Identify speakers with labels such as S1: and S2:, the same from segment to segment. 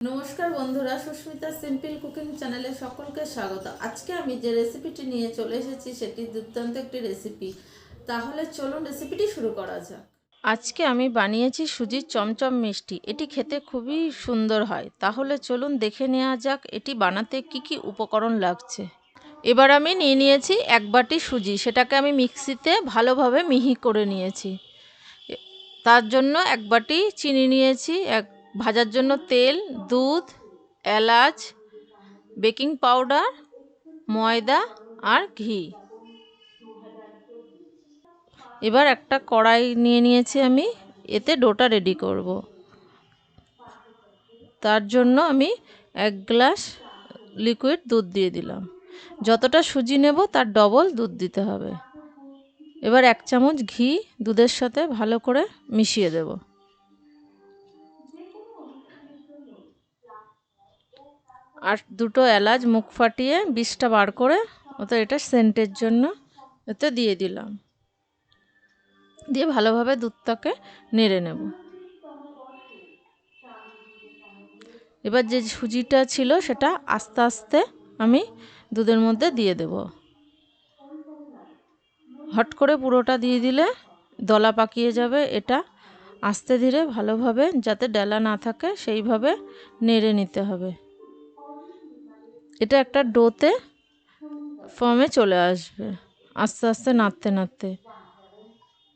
S1: নমস্কার বন্ধুরা, Susmita simple cooking চ্যানেলে সকলকে স্বাগত। আজকে আমি যে রেসিপিটি নিয়ে চলে এসেছি, সেটি দুর্দান্ত একটি রেসিপি। তাহলে চলুন রেসিপিটি শুরু করা যাক। আজকে আমি বানিয়েছি সুজির চমচম মিষ্টি। এটি খেতে খুবই সুন্দর হয়। তাহলে চলুন দেখে নেওয়া যাক, এটি বানাতে কি কি উপকরণ লাগছে। এবার আমি নিয়ে নিয়েছি এক বাটি সুজি। সেটাকে আমি মিক্সিতে ভালোভাবে মিহি করে নিয়েছি। তার জন্য এক বাটি চিনি নিয়েছি, এক ভাজার জন্য তেল, দুধ, এলাচ, বেকিং পাউডার, ময়দা আর ঘি। এবার একটা কড়াই নিয়ে নিয়েছি আমি, এতে ডোটা রেডি করব। তার জন্য আমি এক গ্লাস লিকুইড দুধ দিয়ে দিলাম। যতটা সুজি নেব তার ডবল দুধ দিতে হবে। এবার এক চামচ ঘি দুধের সাথে ভালো করে মিশিয়ে দেবো। আর দুটো এলাচ মুখ ফাটিয়ে বিষটা বার করে ওতে এটা সেন্টের জন্য এতে দিয়ে দিলাম। দিয়ে ভালোভাবে দুধটাকে নেড়ে নেব। এবার যে সুজিটা ছিল সেটা আস্তে আস্তে আমি দুধের মধ্যে দিয়ে দেব। হট করে পুরোটা দিয়ে দিলে দলা পাকিয়ে যাবে, এটা আস্তে ধীরে ভালোভাবে যাতে ডেলা না থাকে সেইভাবে নেড়ে নিতে হবে। এটা একটা ডোতে ফর্মে চলে আসবে। আস্তে আস্তে নাড়তে নাড়তে।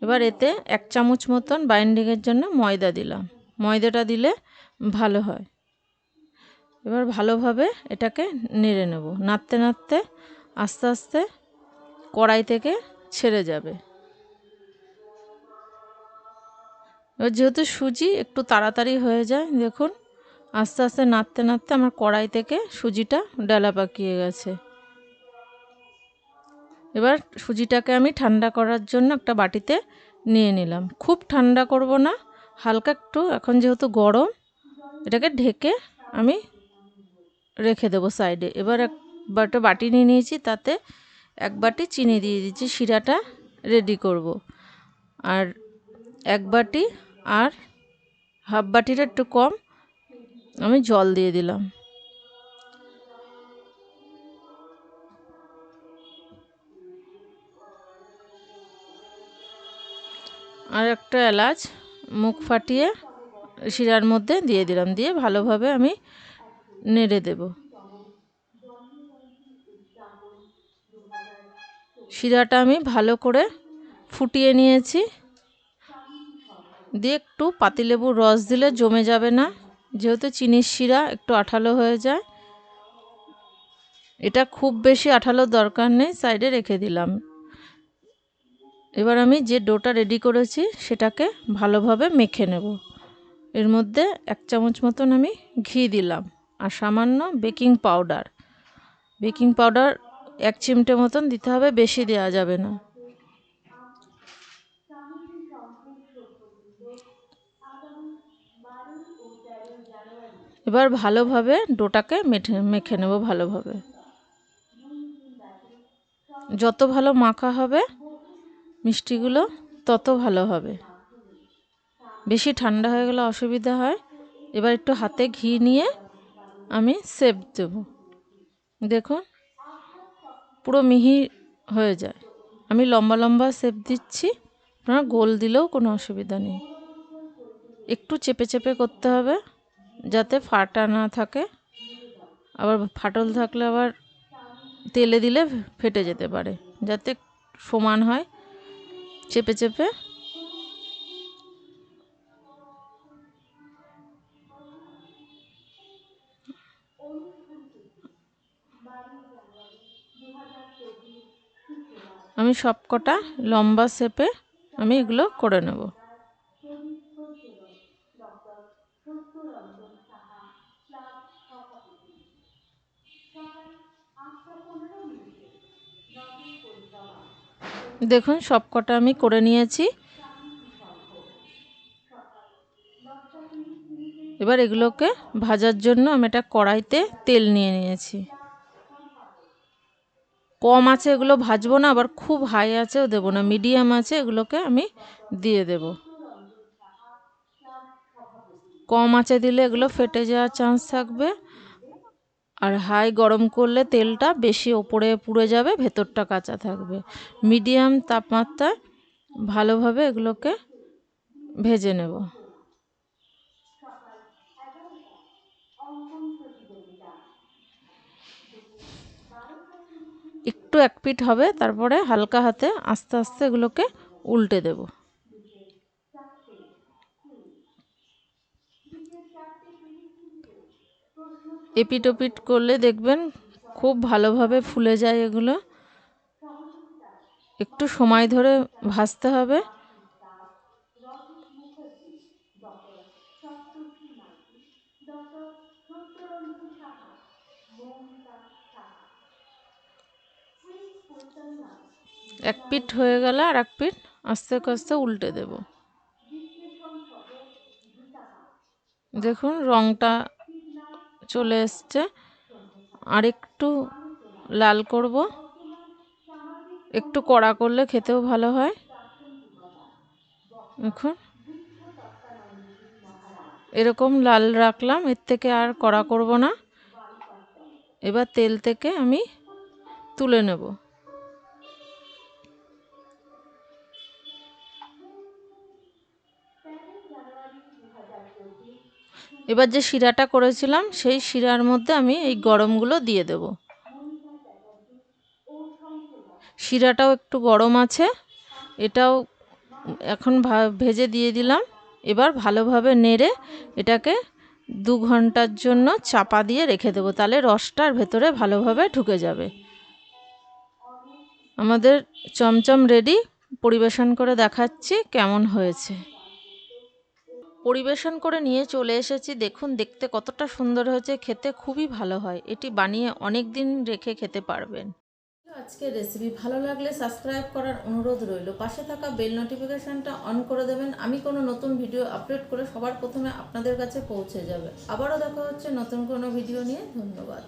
S1: এবার এতে এক চামচ মতন বাইন্ডিংয়ের জন্য ময়দা দিলাম। ময়দাটা দিলে ভালো হয়। এবার ভালোভাবে এটাকে নেড়ে নেব। নাড়তে নাড়তে আস্তে আস্তে কড়াই থেকে ছেড়ে যাবে। এবার যেহেতু সুজি একটু তাড়াতাড়ি হয়ে যায়, দেখুন আস্তে আস্তে নাড়তে নাড়তে আমার কড়াই থেকে সুজিটা ডালা পাকিয়ে গেছে। এবার সুজিটাকে আমি ঠান্ডা করার জন্য একটা বাটিতে নিয়ে নিলাম। খুব ঠান্ডা করব না, হালকা একটু, এখন যেহেতু গরম, এটাকে ঢেকে আমি রেখে দেবো সাইডে। এবার এক একটা বাটি নিয়ে নিয়েছি, তাতে এক বাটি চিনি দিয়ে দিচ্ছি শিরাটা রেডি করব। আর এক বাটি আর হাফ বাটিটা একটু কম আমি জল দিয়ে দিলাম। আর একটা এলাচ মুখ ফাটিয়ে শিরার মধ্যে দিয়ে দিলাম, দিয়ে ভালোভাবে আমি নেড়ে দেব। শিরাটা আমি ভালো করে ফুটিয়ে নিয়েছি। দিয়ে একটু পাতিলেবুর রস দিলে জমে যাবে না। যেহেতু চিনির শিরা একটু আঠালো হয়ে যায়, এটা খুব বেশি আঠালোর দরকার নেই, সাইডে রেখে দিলাম। এবার আমি যে ডোটা রেডি করেছি, সেটাকে ভালোভাবে মেখে নেব। এর মধ্যে এক চামচ মতন আমি ঘি দিলাম আর সামান্য বেকিং পাউডার। বেকিং পাউডার এক চিমটে মতন দিতে হবে, বেশি দেওয়া যাবে না। এবার ভালোভাবে ডোটাকে মেঠে, মেখে নেব ভালোভাবে। যত ভালো মাখা হবে মিষ্টিগুলো, তত ভালো হবে। বেশি ঠান্ডা হয়ে গেলে অসুবিধা হয়। এবার একটু হাতে ঘি নিয়ে আমি সেপ দেব। দেখুন, পুরো মিহি হয়ে যায়। আমি লম্বা লম্বা সেপ দিচ্ছি। আপনারা গোল দিলেও কোনো অসুবিধা নেই। একটু চেপে চেপে করতে হবে। যাতে ফাটা না থাকে। আবার ফাটল থাকলে আবার তেলে দিলে ফেটে যেতে পারে, যাতে সমান হয় চেপে চেপে। আমি সব কটা লম্বা শেপে আমি এগুলো করে নেব। দেখুন সব কটা আমি করে নিয়েছি। এবার এগুলোকে ভাজার জন্য আমি একটা কড়াইতে তেল নিয়ে নিয়েছি। কম আছে এগুলো ভাজবো না, আবার খুব হাই আছেও দেবো না, মিডিয়াম আছে এগুলোকে আমি দিয়ে দেব। কম আঁচে দিলে এগুলো ফেটে যাওয়ার চান্স থাকবে। আর হাই গরম করলে তেলটা বেশি ওপরে পুড়ে যাবে, ভেতরটা কাঁচা থাকবে। মিডিয়াম তাপমাত্রায় ভালোভাবে এগুলোকে ভেজে নেব। একটু এক পিট হবে, তারপরে হালকা হাতে আস্তে আস্তে এগুলোকে উল্টে দেব। এপিট ওপিট করলে দেখবেন খুব ভালোভাবে ফুলে যায় এগুলো। একটু সময় ধরে ভাজতে হবে। এক পিঠ হয়ে গেলে আর এক পিঠ আস্তে আস্তে উল্টে দেব। দেখুন রংটা চলে এসছে। আরেকটু লাল করব। একটু কড়া করলে খেতেও ভালো হয়। এখন এরকম লাল রাখলাম, এর থেকে আর কড়া করব না। এবার তেল থেকে আমি তুলে নেব। এবার যে শিরাটা করেছিলাম, সেই শিরার মধ্যে আমি এই গরমগুলো দিয়ে দেব। শিরাটাও একটু গরম আছে। এটাও এখন ভেজে দিয়ে দিলাম। এবার ভালোভাবে নেড়ে এটাকে দু ঘণ্টার জন্য চাপা দিয়ে রেখে দেবো। তাহলে রসটার ভেতরে ভালোভাবে ঢুকে যাবে। আমাদের চমচম রেডি পরিবেশন করে দেখাচ্ছি কেমন হয়েছে। পরিবেশন করে নিয়ে চলে এসেছি। দেখুন, দেখতে কতটা সুন্দর হয়েছে, খেতে খুবই ভালো হয়। এটি বানিয়ে অনেক দিন রেখে খেতে পারবেন। আজকে রেসিপি ভালো লাগলে সাবস্ক্রাইব করার অনুরোধ রইল। পাশে থাকা বেল নোটিফিকেশনটা অন করে দেবেন। আমি কোনো নতুন ভিডিও আপলোড করে সবার প্রথমে আপনাদের কাছে পৌঁছে যাবে। আবারও দেখা হচ্ছে নতুন কোনো ভিডিও নিয়ে। ধন্যবাদ।